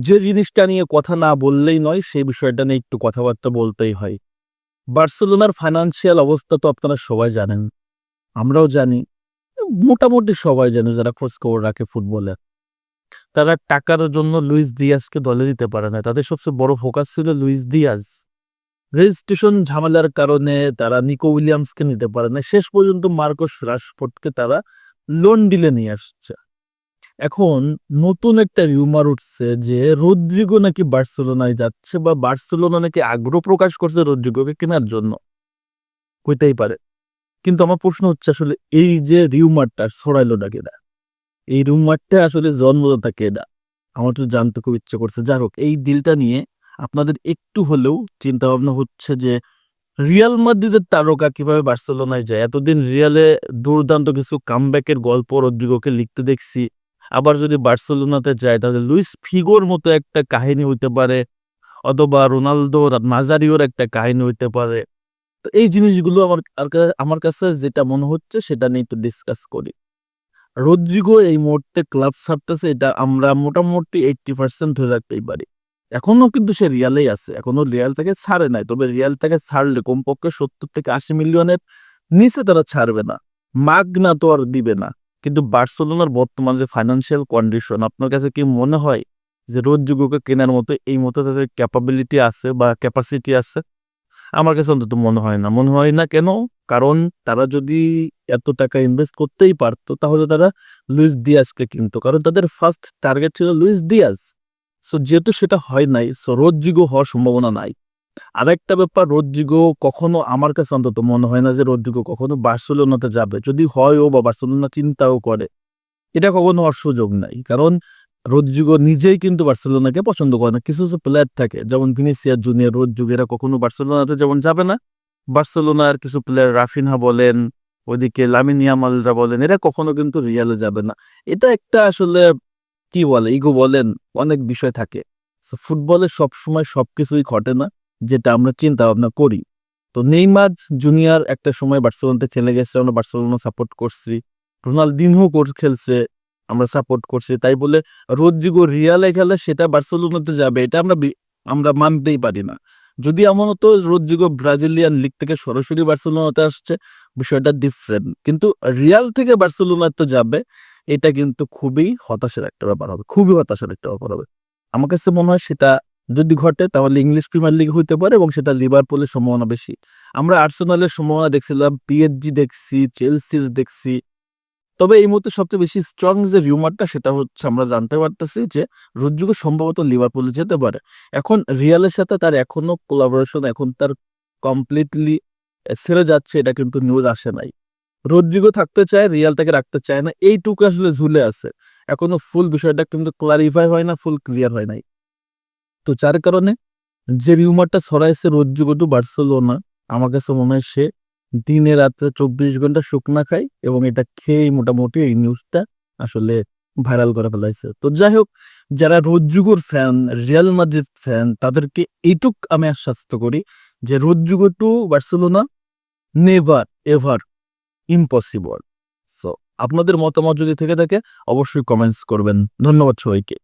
যে জিনিসটা নিয়ে কথা না বললেই নয় সেই বিষয়টা নিয়ে একটু কথাবার্তা বলতেই হয়। বার্সেলোনার ফাইনান্সিয়াল অবস্থা তো আপনারা সবাই জানেন। আমরাও জানি। মোটামুটি সবাই জানে যারা খোঁজ খবর রাখে ফুটবলে। তারা টাকার জন্য লুইস দিয়াজকে দলে দিতে পারে না। তাদের সবচেয়ে বড় ফোকাস ছিল লুইস দিয়াজ। রেজিস্ট্রেশন ঝামেলার কারণে তারা নিকো উইলিয়ামসকে নিতে পারে না। শেষ পর্যন্ত মার্কোস রাশফোর্ডকে তারা লোন ডিলে নিয়ে আসছে। এখন নতুন একটা রিউমার উঠছে যে রদ্রিগো নাকি বার্সেলোনায় যাচ্ছে বা বার্সেলোনা নাকি আগ্রহ প্রকাশ করছে রদ্রিগোকে কেনার জন্য। হইতেই পারে। কিন্তু আমার প্রশ্ন হচ্ছে আসলে এই যে রিউমারটা ছড়াইলোটা কেনা এই রিউমারটা আসলে জন্মদাতা কেনা আমার তো জানতে খুব ইচ্ছে করছে। যাই হোক, এই ডিলটা নিয়ে আপনাদের একটু হলেও চিন্তা ভাবনা হচ্ছে যে রিয়াল মাদ্রিদের তারকা কীভাবে বার্সেলোনায় যায়? এতদিন রিয়ালে দুর্দান্ত কিছু কামব্যাকের গল্প রদ্রিগোকে লিখতে দেখছি। আবার যদি বার্সেলোনাতে যায়, তাহলে লুইস ফিগোর মতো একটা কাহিনী হইতে পারে, অথবা রোনালদো নাজারিওর একটা কাহিনী হইতে পারে। তো এই জিনিসগুলো আমার আমার কাছে যেটা মনে হচ্ছে, সেটা নিয়ে একটু ডিসকাস করি। রদ্রিগো এই মুহূর্তে ক্লাব ছাড়তেছে, এটা আমরা মোটামুটি এইটটি পার্সেন্ট ধরে রাখতেই পারি। এখনও কিন্তু সে রিয়ালেই আছে এখনও রিয়াল থেকে ছাড়ে নাই, তবে রিয়াল থেকে ছাড়লে কমপক্ষে সত্তর থেকে আশি মিলিয়নের নিচে তারা ছাড়বে না। মাগ না তো আর দিবে না। কিন্তু বার্সেলোনার বর্তমান যে ফাইন্যান্সিয়াল কন্ডিশন আপনার কাছে কি মনে হয় যে রোদ্রিগোকে কেনার মতো এই মতো তাদের ক্যাপাবিলিটি আছে বা ক্যাপাসিটি আছে? আমার কাছে অন্তত মনে হয় না। মনে হয় না কেন? কারণ তারা যদি এত টাকা ইনভেস্ট করতেই পারতো, তাহলে তারা লুইস দিয়াজকে কিনতো। কারণ তাদের ফার্স্ট টার্গেট ছিল লুইস দিয়াজ। সো যেহেতু সেটা হয় নাই সো রোদ্রিগো হওয়ার সম্ভাবনা নাই। আরেকটা ব্যাপার, রোদ্রিগো কখনো আমার কাছে অন্তত মনে হয় না যে রোদ্রিগো কখনো বার্সেলোনাতে যাবে। যদি হয়ও বা বার্সেলোনা চিন্তাও করে, এটা কখনো হওয়ার সুযোগ নাই। কারণ রোদ্রিগো নিজেই কিন্তু বার্সেলোনাকে পছন্দ করে না। কিছু কিছু প্লেয়ার থাকে, যেমন ভিনিসিয়ার জুনিয়র, রোদ্রিগো, এরা কখনো বার্সেলোনাতে যেমন যাবে না। বার্সেলোনার কিছু প্লেয়ার রাফিনহা বলেন ওইদিকে লামিনিয়ামালরা বলেন, এরা কখনো কিন্তু রিয়ালে যাবে না। এটা একটা আসলে, কি বলে, ইগো বলেন, অনেক বিষয় থাকে। ফুটবলে সবসময় সবকিছুই ঘটে না। যেটা আমরা চিন্তা ভাবনা করি। তো নেইমার জুনিয়র একটা সময় বার্সেলোনাতে খেলে গেছে, আমরা বার্সেলোনা সাপোর্ট করছি। রোনালদিনহো কোর্স খেলছে, আমরা সাপোর্ট করছি। তাই বলে রোদ্রিগো রিয়ালে খেলে সেটা বার্সেলোনাতে যাবে, এটা আমরা আমরা মানতেই পারি না। যদি এমন হতো রোদ্রিগো ব্রাজিলিয়ান লিগ থেকে সরাসরি বার্সেলোনাতে আসছে, বিষয়টা ডিফারেন্ট কিন্তু রিয়াল থেকে বার্সেলোনাতে যাবে, এটা কিন্তু খুবই হতাশার একটা ব্যাপার হবে, খুবই হতাশার একটা ব্যাপার হবে। আমার কাছে মনে হয় সেটা যদি ঘটে, তাহলে ইংলিশ প্রিমিয়ার লিগ হইতে পারে এবং সেটা লিভারপুলের সম্ভাবনা বেশি। আমরা আর্সেনালের সম্ভাবনা দেখছিলাম পিএসজি দেখছি চেলসির দেখছি। তবে এই মুহূর্তে সবচেয়ে বেশি স্ট্রং যে রিউমারটা সেটা হচ্ছে আমরা জানতে পারতেছি যে, রোদ্রিগো সম্ভবত লিভারপুলে যেতে পারে। এখন রিয়ালের সাথে তার এখনও কোলাবোরেশন এখন তার কমপ্লিটলি সেরে যাচ্ছে, এটা কিন্তু নিউজ আসে নাই। রোদ্রিগো থাকতে চায় রিয়াল তাকে রাখতে চায় না, এইটুকু আসলে ঝুলে আছে। এখনও ফুল বিষয়টা কিন্তু ক্লারিফাই হয় না ফুল ক্লিয়ার হয় নাই। তো যার কারণে যে রিউমারটা ছড়াইছে রোদ্রিগো টু বার্সেলোনা, আমার কাছে মনে হয় সে দিনে রাত্রে চব্বিশ ঘণ্টা শুকনা খায় এবং এটা খেয়েই মোটামুটি এই নিউজটা আসলে ভাইরাল করে ফেলাইছে। তো যাই হোক, যারা রোদ্রিগোর ফ্যান রিয়াল মাদ্রিদ ফ্যান তাদেরকে এইটুক আমি আশ্বাস্ত করি যে Rodrigo to Barcelona never ever impossible so আপনাদের মতামত যদি থেকে থাকে, অবশ্যই কমেন্টস করবেন। ধন্যবাদ সবাইকে।